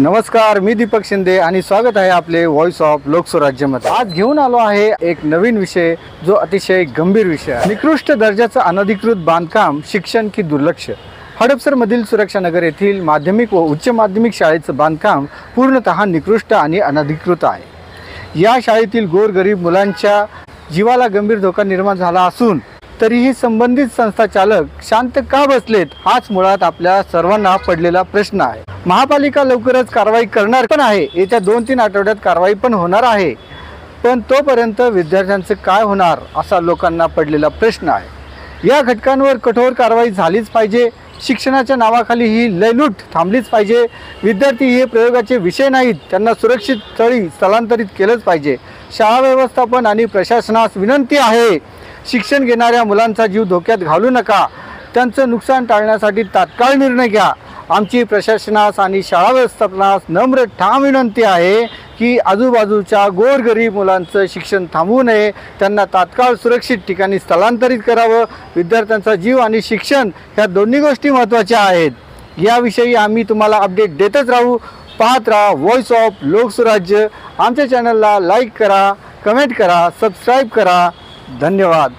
नमस्कार मी दीपक शिंदे आणि स्वागत आहे आपले व्हॉइस ऑफ लोकस्वराज्यमध्ये आज घेऊन आलो आहे एक नवीन विषय जो अतिशय गंभीर विषय आहे. निकृष्ट दर्जाचं अनधिकृत बांधकाम शिक्षण की दुर्लक्ष? हडपसरमधील सुरक्षानगर येथील माध्यमिक व उच्च माध्यमिक शाळेचं बांधकाम पूर्णतः निकृष्ट आणि अनधिकृत आहे. या शाळेतील गोरगरीब मुलांच्या जीवाला गंभीर धोका निर्माण झाला असून तरीही संबंधित संस्था चालक शांत का बसलेत हाच मुळात आपल्या सर्वांना पडलेला प्रश्न आहे. महापालिका लवकरच कारवाई करणार पण आहे. येत्या दोन तीन आठवड्यात कारवाई पण होणार आहे. पण तोपर्यंत विद्यार्थ्यांचं काय होणार असा लोकांना पडलेला प्रश्न आहे. या घटकांवर कठोर कारवाई झालीच पाहिजे. शिक्षणाच्या नावाखाली ही लयलूट थांबलीच पाहिजे. विद्यार्थी हे प्रयोगाचे विषय नाहीत. त्यांना सुरक्षित स्थळी स्थलांतरित केलंच पाहिजे. शाळा व्यवस्थापन आणि प्रशासनास विनंती आहे. शिक्षण घेणाऱ्या मुलांचा जीव धोक्यात घालू नका. त्यांचं नुकसान टाळण्यासाठी तात्काळ निर्णय घ्या. आमची प्रशासनास आणि शाळा व्यवस्थापनास नम्र ठाम विनंती आहे की आजूबाजूच्या गोरगरीब मुलांचं शिक्षण थांबवू नये. त्यांना तात्काळ सुरक्षित ठिकाणी स्थलांतरित करावं. विद्यार्थ्यांचा जीव आणि शिक्षण ह्या दोन्ही गोष्टी महत्त्वाच्या आहेत. याविषयी आम्ही तुम्हाला अपडेट देतच राहू. पाहत राहा व्हॉइस ऑफ लोकसुराज्य. आमच्या चॅनलला लाईक करा कमेंट करा सबस्क्राईब करा. धन्यवाद.